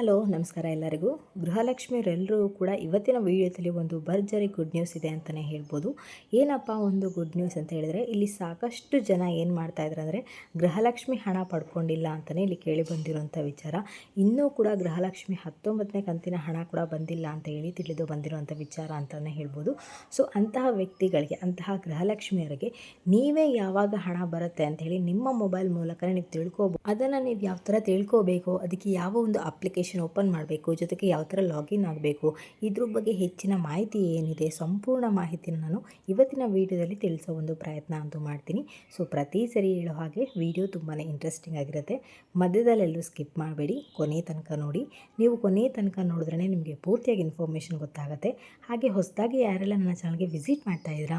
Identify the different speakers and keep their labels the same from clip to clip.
Speaker 1: Hello, ನಮಸ್ಕಾರ ಎಲ್ಲರಿಗೂ. ಗೃಹಲಕ್ಷ್ಮಿಯರೆಲ್ಲರೂ ಕೂಡ ಇವತ್ತಿನ ವಿಡಿಯೋದಲ್ಲಿ ಒಂದು ಭರ್ಜರಿ ಗುಡ್ ನ್ಯೂಸ್ ಇದೆ ಅಂತಲೇ ಹೇಳ್ಬೋದು. ಏನಪ್ಪ ಒಂದು ಗುಡ್ ನ್ಯೂಸ್ ಅಂತ ಹೇಳಿದ್ರೆ, ಇಲ್ಲಿ ಸಾಕಷ್ಟು ಜನ ಏನು ಮಾಡ್ತಾ ಇದ್ದಾರೆ ಅಂದರೆ, ಗೃಹಲಕ್ಷ್ಮಿ ಹಣ ಪಡ್ಕೊಂಡಿಲ್ಲ ಅಂತಲೇ ಇಲ್ಲಿ ಕೇಳಿ ಬಂದಿರುವಂಥ ವಿಚಾರ. ಇನ್ನೂ ಕೂಡ ಗೃಹಲಕ್ಷ್ಮಿ ಹತ್ತೊಂಬತ್ತನೇ ಕಂತಿನ ಹಣ ಕೂಡ ಬಂದಿಲ್ಲ ಅಂತ ಹೇಳಿ ತಿಳಿದು ಬಂದಿರುವಂಥ ವಿಚಾರ ಅಂತಲೇ ಹೇಳ್ಬೋದು. ಸೊ ಅಂತಹ ವ್ಯಕ್ತಿಗಳಿಗೆ, ಅಂತಹ ಗೃಹಲಕ್ಷ್ಮಿಯರಿಗೆ ನೀವೇ ಯಾವಾಗ ಹಣ ಬರುತ್ತೆ ಅಂತ ಹೇಳಿ ನಿಮ್ಮ ಮೊಬೈಲ್ ಮೂಲಕ ನೀವು ತಿಳ್ಕೊಬೋದು ಅದನ್ನು ನೀವು ಯಾವ ಥರ ತಿಳ್ಕೋಬೇಕು, ಅದಕ್ಕೆ ಯಾವ ಒಂದು ಅಪ್ಲಿಕೇಶನ್ ಓಪನ್ ಮಾಡಬೇಕು, ಜೊತೆಗೆ ಯಾವ ಥರ ಲಾಗಿನ್ ಆಗಬೇಕು, ಇದ್ರ ಬಗ್ಗೆ ಹೆಚ್ಚಿನ ಮಾಹಿತಿ ಏನಿದೆ, ಸಂಪೂರ್ಣ ಮಾಹಿತಿನ ನಾನು ಇವತ್ತಿನ ವಿಡಿಯೋದಲ್ಲಿ ತಿಳಿಸೋ ಒಂದು ಪ್ರಯತ್ನ ಅಂತೂ ಮಾಡ್ತೀನಿ. ಸೊ ಪ್ರತಿ ಸರಿ ಹೇಳೋ ಹಾಗೆ ವಿಡಿಯೋ ತುಂಬಾ ಇಂಟ್ರೆಸ್ಟಿಂಗ್ ಆಗಿರುತ್ತೆ. ಮಧ್ಯದಲ್ಲೆಲ್ಲೂ ಸ್ಕಿಪ್ ಮಾಡಬೇಡಿ, ಕೊನೆ ತನಕ ನೋಡಿ. ನೀವು ಕೊನೆ ತನಕ ನೋಡಿದ್ರೆ ನಿಮಗೆ ಪೂರ್ತಿಯಾಗಿ ಇನ್ಫಾರ್ಮೇಷನ್ ಗೊತ್ತಾಗುತ್ತೆ. ಹಾಗೆ ಹೊಸದಾಗಿ ಯಾರೆಲ್ಲ ನನ್ನ ಚಾನಲ್ಗೆ ವಿಸಿಟ್ ಮಾಡ್ತಾ ಇದ್ದೀರಾ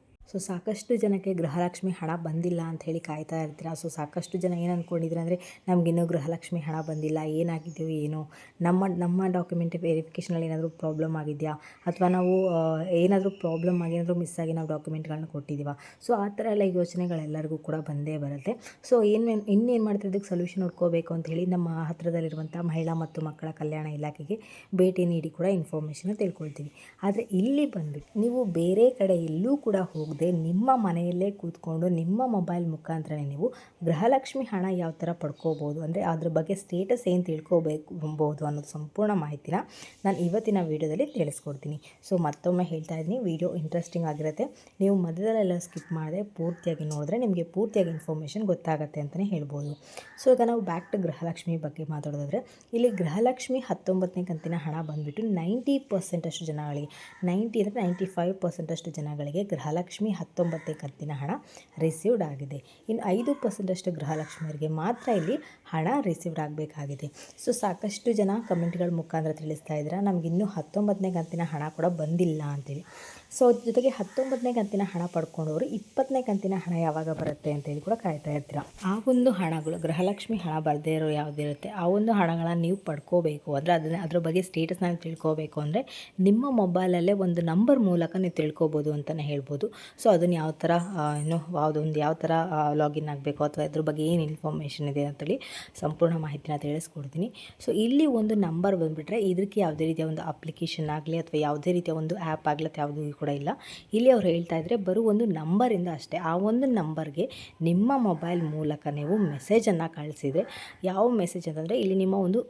Speaker 1: ಸೊ ಸಾಕಷ್ಟು ಜನಕ್ಕೆ ಗೃಹಲಕ್ಷ್ಮಿ ಹಣ ಬಂದಿಲ್ಲ ಅಂತ ಹೇಳಿ ಕಾಯ್ತಾ ಇರ್ತೀರ? ಸೊ ಸಾಕಷ್ಟು ಜನ ಏನು ಅಂದ್ಕೊಂಡಿದ್ರೆ ಅಂದರೆ, ನಮಗಿನ್ನೂ ಗೃಹಲಕ್ಷ್ಮಿ ಹಣ ಬಂದಿಲ್ಲ ಏನಾಗಿದೆಯೋ ಏನು? ನಮ್ಮ ನಮ್ಮ ಡಾಕ್ಯುಮೆಂಟ್ ವೆರಿಫಿಕೇಷನಲ್ಲಿ ಏನಾದರೂ ಪ್ರಾಬ್ಲಮ್ ಆಗಿದೆಯಾ? ಅಥವಾ ನಾವು ಏನಾದರೂ ಪ್ರಾಬ್ಲಮ್ ಆಗಿ, ಏನಾದರೂ ಮಿಸ್ ಆಗಿ ನಾವು ಡಾಕ್ಯುಮೆಂಟ್ಗಳನ್ನ ಕೊಟ್ಟಿದ್ದೀವ? ಸೊ ಆ ಥರ ಎಲ್ಲ ಯೋಚನೆಗಳೆಲ್ಲರಿಗೂ ಕೂಡ ಬಂದೇ ಬರುತ್ತೆ. ಸೊ ಏನು, ಇನ್ನೇನು ಮಾಡ್ತಾರೆ? ಸೊಲ್ಯೂಷನ್ ಹುಡ್ಕೋಬೇಕು ಅಂತ ಹೇಳಿ ನಮ್ಮ ಹತ್ತಿರದಲ್ಲಿರುವಂಥ ಮಹಿಳಾ ಮತ್ತು ಮಕ್ಕಳ ಕಲ್ಯಾಣ ಇಲಾಖೆಗೆ ಭೇಟಿ ನೀಡಿ ಕೂಡ ಇನ್ಫಾರ್ಮೇಷನ್ ತಿಳ್ಕೊಳ್ತೀವಿ. ಆದರೆ ಇಲ್ಲಿ ಬಂದು ನೀವು ಬೇರೆ ಕಡೆ ಎಲ್ಲೂ ಕೂಡ ಹೋಗದೆ ನಿಮ್ಮ ಮನೆಯಲ್ಲೇ ಕೂತ್ಕೊಂಡು ನಿಮ್ಮ ಮೊಬೈಲ್ ಮುಖಾಂತರನೇ ನೀವು ಗೃಹಲಕ್ಷ್ಮಿ ಹಣ ಯಾವ ಥರ ಪಡ್ಕೋಬೋದು, ಅಂದರೆ ಅದ್ರ ಬಗ್ಗೆ ಸ್ಟೇಟಸ್ ಏನು ತಿಳ್ಕೋಬೇಕು ಅನ್ನೋದು ಸಂಪೂರ್ಣ ಮಾಹಿತಿನ ನಾನು ಇವತ್ತಿನ ವೀಡಿಯೋದಲ್ಲಿ ತಿಳಿಸ್ಕೊಡ್ತೀನಿ. ಸೊ ಮತ್ತೊಮ್ಮೆ ಹೇಳ್ತಾ ಇದ್ದೀನಿ, ವೀಡಿಯೋ ಇಂಟ್ರೆಸ್ಟಿಂಗ್ ಆಗಿರುತ್ತೆ. ನೀವು ಮಧ್ಯದಲ್ಲೆಲ್ಲ ಸ್ಕಿಪ್ ಮಾಡದೆ ಪೂರ್ತಿಯಾಗಿ ನೋಡಿದ್ರೆ ನಿಮಗೆ ಪೂರ್ತಿಯಾಗಿ ಇನ್ಫಾರ್ಮೇಷನ್ ಗೊತ್ತಾಗುತ್ತೆ ಅಂತಲೇ ಹೇಳ್ಬೋದು. ಸೊ ಈಗ ನಾವು ಬ್ಯಾಕ್ ಟು ಗೃಹಲಕ್ಷ್ಮಿ ಬಗ್ಗೆ ಮಾತಾಡೋದಾದರೆ, ಇಲ್ಲಿ ಗೃಹಲಕ್ಷ್ಮಿ ಹತ್ತೊಂಬತ್ತನೇ ಕಂತಿನ ಹಣ ಬಂದುಬಿಟ್ಟು ನೈಂಟಿ ಪರ್ಸೆಂಟಷ್ಟು ಜನಗಳಿಗೆ ನೈಂಟಿ ಅಂದರೆ ನೈಂಟಿ ಫೈವ್ ಪರ್ಸೆಂಟಷ್ಟು ಜನಗಳಿಗೆ ಗೃಹಲಕ್ಷ್ಮಿ ಹತ್ತೊಂಬತ್ತನೇ ಕಂತಿನ ಹಣ ರಿಸೀವ್ಡ್ ಆಗಿದೆ. ಇನ್ನು ಐದು ಪರ್ಸೆಂಟಷ್ಟು ಗೃಹಲಕ್ಷ್ಮಿಯರಿಗೆ ಮಾತ್ರ ಇಲ್ಲಿ ಹಣ ರಿಸೀವ್ಡ್ ಆಗಬೇಕಾಗಿದೆ. ಸೊ ಸಾಕಷ್ಟು ಜನ ಕಮೆಂಟ್ಗಳ ಮುಖಾಂತರ ತಿಳಿಸ್ತಾ ಇದ್ದೀರಾ, ನಮ್ಗೆ ಇನ್ನೂ ಹತ್ತೊಂಬತ್ತನೇ ಕಂತಿನ ಹಣ ಕೂಡ ಬಂದಿಲ್ಲ ಅಂತೇಳಿ. ಸೊ ಅದ್ರ ಜೊತೆಗೆ ಹತ್ತೊಂಬತ್ತನೇ ಕಂತಿನ ಹಣ ಪಡ್ಕೊಂಡವರು ಇಪ್ಪತ್ತನೇ ಕಂತಿನ ಹಣ ಯಾವಾಗ ಬರುತ್ತೆ ಅಂತೇಳಿ ಕೂಡ ಕಾಯ್ತಾ ಇರ್ತೀರ. ಆ ಒಂದು ಹಣಗಳು, ಗೃಹಲಕ್ಷ್ಮಿ ಹಣ ಬರದೇ ಇರೋ ಯಾವುದಿರುತ್ತೆ ಆ ಒಂದು ಹಣಗಳನ್ನ ನೀವು ಪಡ್ಕೋಬೇಕು ಅಂದರೆ ಅದನ್ನ, ಅದ್ರ ಬಗ್ಗೆ ಸ್ಟೇಟಸ್ನ ತಿಳ್ಕೋಬೇಕು ಅಂದರೆ ನಿಮ್ಮ ಮೊಬೈಲಲ್ಲೇ ಒಂದು ನಂಬರ್ ಮೂಲಕ ನೀವು ತಿಳ್ಕೊಬೋದು ಅಂತಲೇ ಹೇಳ್ಬೋದು. ಸೊ ಅದನ್ನು ಯಾವ ಥರ ಏನು ಯಾವುದೊಂದು ಯಾವ ಥರ ಲಾಗಿನ್ ಆಗಬೇಕು ಅಥವಾ ಇದ್ರ ಬಗ್ಗೆ ಏನು ಇನ್ಫಾರ್ಮೇಷನ್ ಇದೆ ಅಂತೇಳಿ ಸಂಪೂರ್ಣ ಮಾಹಿತಿನ ತಿಳಿಸ್ಕೊಡ್ತೀನಿ. ಸೊ ಇಲ್ಲಿ ಒಂದು ನಂಬರ್ ಬಂದುಬಿಟ್ರೆ ಇದಕ್ಕೆ ಯಾವುದೇ ರೀತಿಯ ಒಂದು ಅಪ್ಲಿಕೇಶನ್ ಆಗಲಿ ಅಥವಾ ಯಾವುದೇ ರೀತಿಯ ಒಂದು ಆ್ಯಪ್ ಆಗಲಿ ಅಥವಾ ಯಾವುದೂ ಕೂಡ ಇಲ್ಲ. ಇಲ್ಲಿ ಅವ್ರು ಹೇಳ್ತಾ ಇದ್ದರೆ ಬರೋ ಒಂದು ನಂಬರಿಂದ ಅಷ್ಟೇ. ಆ ಒಂದು ನಂಬರ್ಗೆ ನಿಮ್ಮ ಮೊಬೈಲ್ ಮೂಲಕ ನೀವು ಮೆಸೇಜನ್ನು ಕಳಿಸಿದರೆ, ಯಾವ ಮೆಸೇಜ್ ಅಂತಂದರೆ ಇಲ್ಲಿ ನಿಮ್ಮ ಒಂದು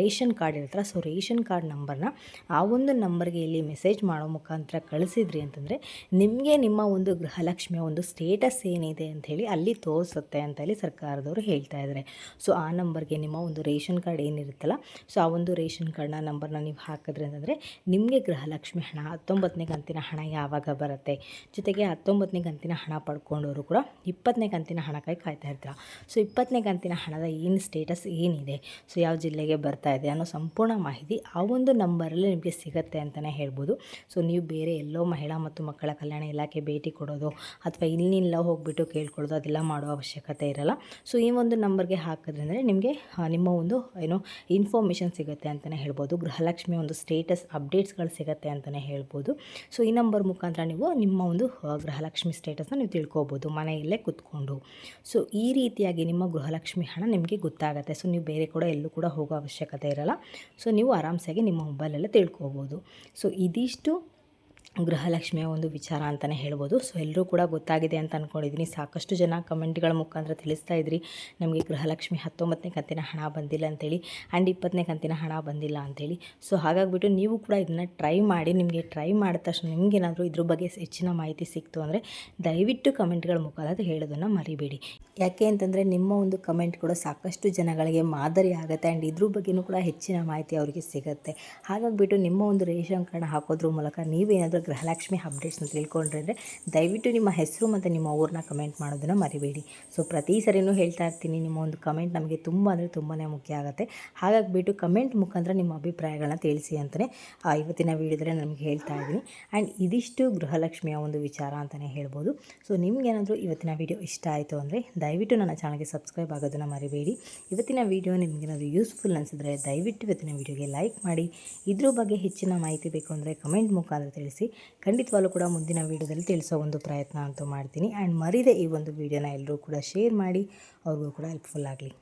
Speaker 1: ರೇಷನ್ ಕಾರ್ಡ್ ಇರುತ್ತಲ್ಲ ಸೊ ರೇಷನ್ ಕಾರ್ಡ್ ನಂಬರ್ನ ಆ ಒಂದು ನಂಬರ್ಗೆ ಇಲ್ಲಿ ಮೆಸೇಜ್ ಮಾಡೋ ಮುಖಾಂತರ ಕಳಿಸಿದ್ರಿ ಅಂತಂದರೆ ನಿಮಗೆ ನಿಮ್ಮ ಒಂದು ಗೃಹಲಕ್ಷ್ಮಿಯ ಒಂದು ಸ್ಟೇಟಸ್ ಏನಿದೆ ಅಂಥೇಳಿ ಅಲ್ಲಿ ತೋರಿಸುತ್ತೆ ಅಂತ ಹೇಳಿ ಸರ್ಕಾರದವರು ಹೇಳ್ತಾ ಇದ್ದಾರೆ ಸೊ ಆ ನಂಬರ್ಗೆ ನಿಮ್ಮ ಒಂದು ರೇಷನ್ ಕಾರ್ಡ್ ಏನಿರುತ್ತಲ್ಲ ಸೊ ಆ ಒಂದು ರೇಷನ್ ಕಾರ್ಡ್ನ ನಂಬರ್ನ ನೀವು ಹಾಕಿದ್ರೆ ಅಂತಂದರೆ ನಿಮಗೆ ಗೃಹಲಕ್ಷ್ಮಿ ಹಣ, ಹತ್ತೊಂಬತ್ತನೇ ಕಂತಿನ ಹಣ ಯಾವಾಗ ಬರುತ್ತೆ? ಜೊತೆಗೆ ಹತ್ತೊಂಬತ್ತನೇ ಕಂತಿನ ಹಣ ಪಡ್ಕೊಂಡವರು ಕೂಡ ಇಪ್ಪತ್ತನೇ ಕಂತಿನ ಹಣಕ್ಕಾಗಿ ಕಾಯ್ತಾ ಇರ್ತೀರ? ಸೊ ಇಪ್ಪತ್ತನೇ ಕಂತಿನ ಹಣದ ಏನು ಸ್ಟೇಟಸ್ ಏನಿದೆ? ಸೊ ಯಾವ ಜಿಲ್ಲೆಗೆ ಬರ್ತಾ ಇದೆ ಅನ್ನೋ ಸಂಪೂರ್ಣ ಮಾಹಿತಿ ಆ ಒಂದು ನಂಬರಲ್ಲಿ ನಿಮಗೆ ಸಿಗುತ್ತೆ ಅಂತಲೇ ಹೇಳ್ಬೋದು. ಸೊ ನೀವು ಬೇರೆ ಎಲ್ಲೋ ಮಹಿಳಾ ಮತ್ತು ಮಕ್ಕಳ ಕಲ್ಯಾಣ ಇಲಾಖೆ ಭೇಟಿ ಕೊಡೋದು ಅಥವಾ ಇಲ್ಲಿಲ್ಲ ಹೋಗ್ಬಿಟ್ಟು ಕೇಳ್ಕೊಳ್ಳೋದು ಅದೆಲ್ಲ ಮಾಡೋ ಅವಶ್ಯಕತೆ ಇರಲ್ಲ. ಸೊ ಈ ಒಂದು ನಂಬರ್ಗೆ ಹಾಕಿದ್ರಿಂದ ನಿಮಗೆ ನಿಮ್ಮ ಒಂದು, ಏನು ಇನ್ಫಾರ್ಮೇಷನ್ ಸಿಗುತ್ತೆ ಅಂತಲೇ ಹೇಳ್ಬೋದು. ಗೃಹಲಕ್ಷ್ಮಿ ಒಂದು ಸ್ಟೇಟಸ್ ಅಪ್ಡೇಟ್ಸ್ಗಳು ಸಿಗುತ್ತೆ ಅಂತಲೇ ಹೇಳ್ಬೋದು. ಸೊ ಈ ನಂಬರ್ ಮುಖಾಂತರ ನೀವು ನಿಮ್ಮ ಒಂದು ಗೃಹಲಕ್ಷ್ಮಿ ಸ್ಟೇಟಸ್ನ ನೀವು ತಿಳ್ಕೊಬೋದು. ಮನೆಯಲ್ಲೇ ಕೂತ್ಕೊಂಡು. ಸೊ ಈ ರೀತಿಯಾಗಿ ನಿಮ್ಮ ಗೃಹಲಕ್ಷ್ಮಿ ಹಣ ನಿಮಗೆ ಗೊತ್ತಾಗುತ್ತೆ. ಸೊ ನೀವು ಬೇರೆ ಕೂಡ ಎಲ್ಲೂ ಕೂಡ ಹೋಗೋ ಅವಶ್ಯಕತೆ ಇರಲ್ಲ. ಸೊ ನೀವು ಆರಾಮ್ಸಾಗಿ ನಿಮ್ಮ ಮೊಬೈಲಲ್ಲೇ ತಿಳ್ಕೊಬೋದು. ಸೊ ಇದಿಷ್ಟು ಗೃಹಲಕ್ಷ್ಮಿಯ ಒಂದು ವಿಚಾರ ಅಂತಲೇ ಹೇಳ್ಬೋದು. ಸೊ ಎಲ್ಲರೂ ಕೂಡ ಗೊತ್ತಾಗಿದೆ ಅಂತ ಅಂದ್ಕೊಂಡಿದ್ದೀನಿ ಸಾಕಷ್ಟು ಜನ ಕಮೆಂಟ್ಗಳ ಮುಖಾಂತರ ತಿಳಿಸ್ತಾ ಇದ್ರಿ. ನಮಗೆ ಗೃಹಲಕ್ಷ್ಮಿ ಹತ್ತೊಂಬತ್ತನೇ ಕಂತಿನ ಹಣ ಬಂದಿಲ್ಲ ಅಂತೇಳಿ ಆ್ಯಂಡ್ ಇಪ್ಪತ್ತನೇ ಕಂತಿನ ಹಣ ಬಂದಿಲ್ಲ ಅಂತೇಳಿ. ಸೊ, ಹಾಗಾಗಿಬಿಟ್ಟು ನೀವು ಕೂಡ ಇದನ್ನು ಟ್ರೈ ಮಾಡಿ, ನಿಮಗೆ ಟ್ರೈ ಮಾಡಿದ ತಕ್ಷಣ ನಿಮಗೇನಾದರೂ ಇದ್ರ ಬಗ್ಗೆ ಹೆಚ್ಚಿನ ಮಾಹಿತಿ ಸಿಕ್ತು ಅಂದರೆ ದಯವಿಟ್ಟು ಕಮೆಂಟ್ಗಳ ಮುಖಾಂತರ ಹೇಳೋದನ್ನು ಮರಿಬೇಡಿ. ಯಾಕೆ ಅಂತಂದರೆ ನಿಮ್ಮ ಒಂದು ಕಮೆಂಟ್ ಕೂಡ ಸಾಕಷ್ಟು ಜನಗಳಿಗೆ ಮಾದರಿ ಆಗುತ್ತೆ ಆ್ಯಂಡ್ ಇದ್ರ ಬಗ್ಗೆನೂ ಕೂಡ ಹೆಚ್ಚಿನ ಮಾಹಿತಿ ಅವರಿಗೆ ಸಿಗುತ್ತೆ. ಹಾಗಾಗಿಬಿಟ್ಟು ನಿಮ್ಮ ಒಂದು ರೇಷನ್ ಕಾರ್ಡ್ ಹಾಕೋದ್ರ ಮೂಲಕ ನೀವೇನಾದರೂ ಗೃಹಲಕ್ಷ್ಮಿ ಅಪ್ಡೇಟ್ಸ್ನ ತಿಳ್ಕೊಂಡ್ರೆ ಅಂದರೆ ದಯವಿಟ್ಟು ನಿಮ್ಮ ಹೆಸರು ಮತ್ತು ನಿಮ್ಮ ಊರನ್ನ ಕಮೆಂಟ್ ಮಾಡೋದನ್ನು ಮರಿಬೇಡಿ. ಸೊ ಪ್ರತಿ ಸರಿನೂ ಹೇಳ್ತಾ ಇರ್ತೀನಿ. ನಿಮ್ಮ ಒಂದು ಕಮೆಂಟ್ ನಮಗೆ ತುಂಬ ಅಂದರೆ ತುಂಬಾ ಮುಖ್ಯ ಆಗುತ್ತೆ. ಹಾಗಾಗಿಬಿಟ್ಟು ಕಮೆಂಟ್ ಮುಖಾಂತರ ನಿಮ್ಮ ಅಭಿಪ್ರಾಯಗಳನ್ನ ತಿಳಿಸಿ ಅಂತಲೇ ಇವತ್ತಿನ ವೀಡಿಯೋದಲ್ಲಿ ನಮಗೆ ಹೇಳ್ತಾ ಇದ್ದೀನಿ. ಆ್ಯಂಡ್ ಇದಿಷ್ಟು ಗೃಹಲಕ್ಷ್ಮಿಯ ಒಂದು ವಿಚಾರ ಅಂತಲೇ ಹೇಳ್ಬೋದು. ಸೊ ನಿಮಗೇನಾದರೂ ಇವತ್ತಿನ ವೀಡಿಯೋ ಇಷ್ಟ ಆಯಿತು ಅಂದರೆ ದಯವಿಟ್ಟು ನನ್ನ ಚಾನಲ್ಗೆ ಸಬ್ಸ್ಕ್ರೈಬ್ ಆಗೋದನ್ನು ಮರಿಬೇಡಿ. ಇವತ್ತಿನ ವೀಡಿಯೋ ನಿಮಗೇನಾದರೂ ಯೂಸ್ಫುಲ್ ಅನಿಸಿದ್ರೆ ದಯವಿಟ್ಟು ಇವತ್ತಿನ ವೀಡಿಯೋಗೆ ಲೈಕ್ ಮಾಡಿ. ಇದ್ರ ಬಗ್ಗೆ ಹೆಚ್ಚಿನ ಮಾಹಿತಿ ಬೇಕು ಅಂದರೆ ಕಮೆಂಟ್ ಮುಖಾಂತರ ತಿಳಿಸಿ. ಖಂಡಿತವಾಗ್ಲೂ ಕೂಡ ಮುಂದಿನ ವೀಡಿಯೋದಲ್ಲಿ ತಿಳಿಸೋ ಒಂದು ಪ್ರಯತ್ನ ಅಂತೂ ಮಾಡ್ತೀನಿ. ಆ್ಯಂಡ್ ಮರಿದೆ ಈ ಒಂದು ವೀಡಿಯೋನ ಎಲ್ಲರೂ ಕೂಡ ಶೇರ್ ಮಾಡಿ, ಅವ್ರಿಗೂ ಕೂಡ ಹೆಲ್ಪ್ಫುಲ್ ಆಗಲಿ.